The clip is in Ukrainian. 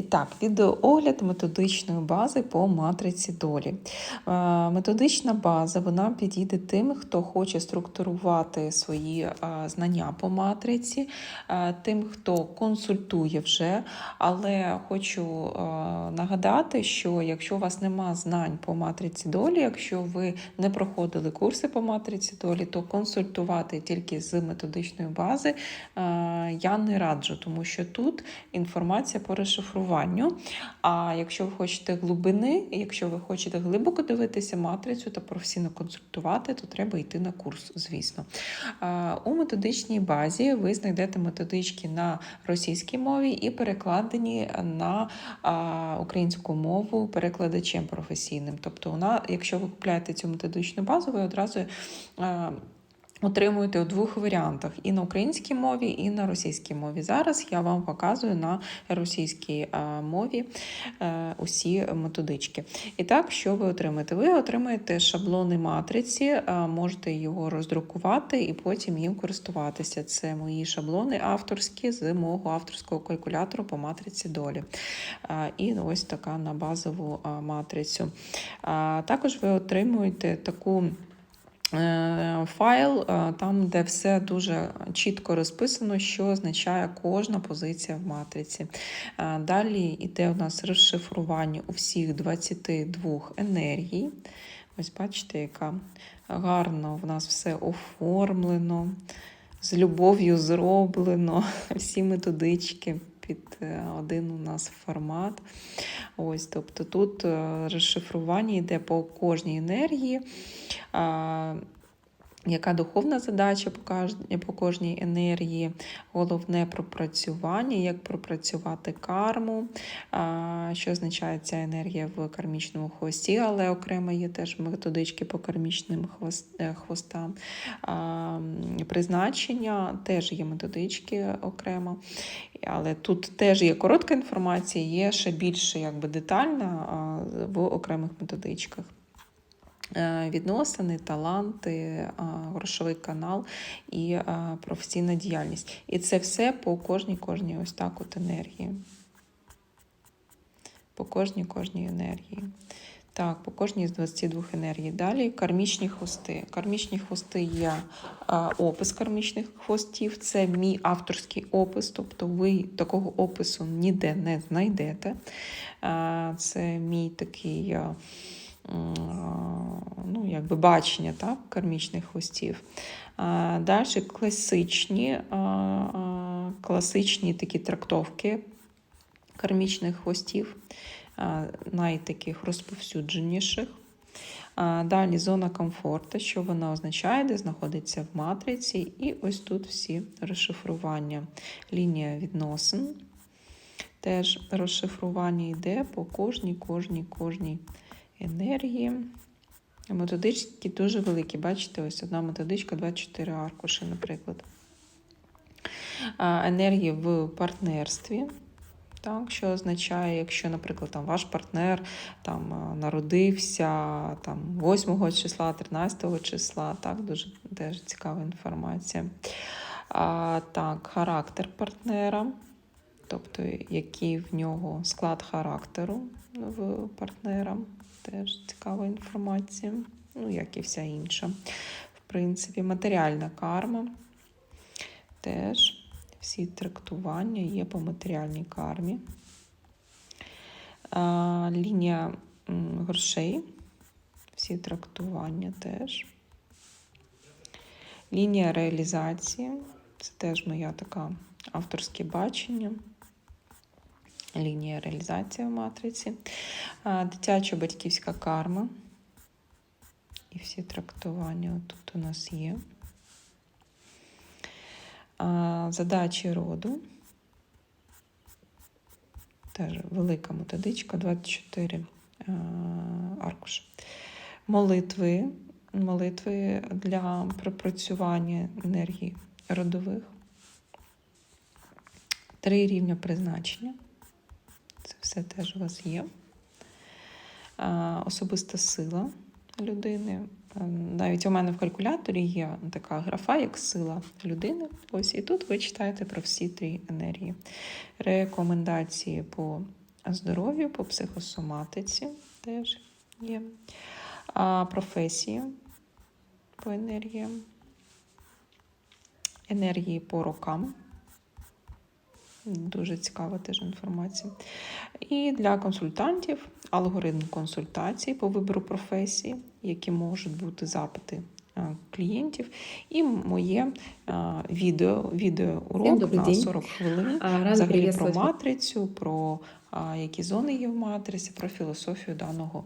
І так, відеоогляд методичної бази по матриці долі. Е, Методична база вона підійде тим, хто хоче структурувати свої е, знання по матриці, е, тим, хто консультує вже. Але хочу нагадати, що якщо у вас нема знань по матриці долі, якщо ви не проходили курси по матриці долі, то консультувати тільки з методичної бази я не раджу, тому що тут інформація по розшифруванню. А якщо ви хочете глибини, якщо ви хочете глибоко дивитися матрицю та професійно консультувати, то треба йти на курс, звісно. У методичній базі ви знайдете методички на російській мові і перекладені на українську мову перекладачем професійним. Тобто, якщо ви купляєте цю методичну базу, ви одразу. Отримуєте у двох варіантах: і на українській мові, і на російській мові. Зараз я вам показую на російській е, мові е, усі методички. І так, що ви отримаєте? Ви отримаєте шаблони матриці, е, можете його роздрукувати і потім їм користуватися. Це мої шаблони авторські з мого авторського калькулятору по матриці долі. І ось така на базову матрицю. Також ви отримуєте таку. Е, Файл, е, там, де все дуже чітко розписано, що означає кожна позиція в матриці. Е, Далі йде у нас розшифрування у всіх 22 енергій. Ось бачите, яка гарно в нас все оформлено, з любов'ю зроблено, всі методички під е, один у нас формат. Ось, тобто тут е, розшифрування йде по кожній енергії. Яка духовна задача по кожній енергії, головне пропрацювання, як пропрацювати карму, що означає ця енергія в кармічному хвості, але окремо є теж методички по кармічним е, хвостам. Призначення теж є методички окремо. Але тут теж є коротка інформація, є ще більше якби, детальна в окремих методичках. Е, Відносини, таланти, грошовий канал і професійна діяльність. І це все по кожній кожній ось так от енергії. По кожній кожній енергії. Так, по кожній з 22 енергій. Далі кармічні хвости. Кармічні хвости є опис кармічних хвостів. Це мій авторський опис, тобто ви такого опису ніде не знайдете. Це мій такий. Ну, якби бачення так, кармічних хвостів. Далі класичні, класичні такі трактовки кармічних хвостів, найтаких розповсюдженіших. Далі зона комфорту, що вона означає, де знаходиться в матриці. І ось тут всі розшифрування. Лінія відносин. Теж розшифрування йде по кожній, кожній, кожній енергії. Методички дуже великі. Бачите, ось одна методичка, 24 аркуші, наприклад. Енергії в партнерстві. Так, що означає, якщо, наприклад, там ваш партнер там, народився там, 8 числа, 13 числа, так, дуже теж цікава інформація. А, так, характер партнера, тобто який в нього склад характеру в партнера, теж цікава інформація, ну, як і вся інша. В принципі, матеріальна карма теж всі трактування є по матеріальній кармі. Лінія грошей, всі трактування теж. Лінія реалізації це теж моя така авторське бачення. Лінія реалізації в матриці. А, Дитяча батьківська карма. І всі трактування тут у нас є. Задачі роду. Теж велика методичка, 24 аркуш. Молитви. Молитви для пропрацювання енергії родових. Три рівня призначення. Це теж у вас є. Особиста сила людини. Навіть у мене в калькуляторі є така графа, як сила людини. Ось і тут ви читаєте про всі три енергії. Рекомендації по здоров'ю, по психосоматиці теж є. А, професії по енергіям, енергії по рокам. Дуже цікава теж інформація. І для консультантів алгоритм консультацій по вибору професії, які можуть бути запити е, клієнтів, і моє е, відео, відеоурок на 40 хвилин. Взагалі про матрицю, про які зони є в матриці, про філософію даного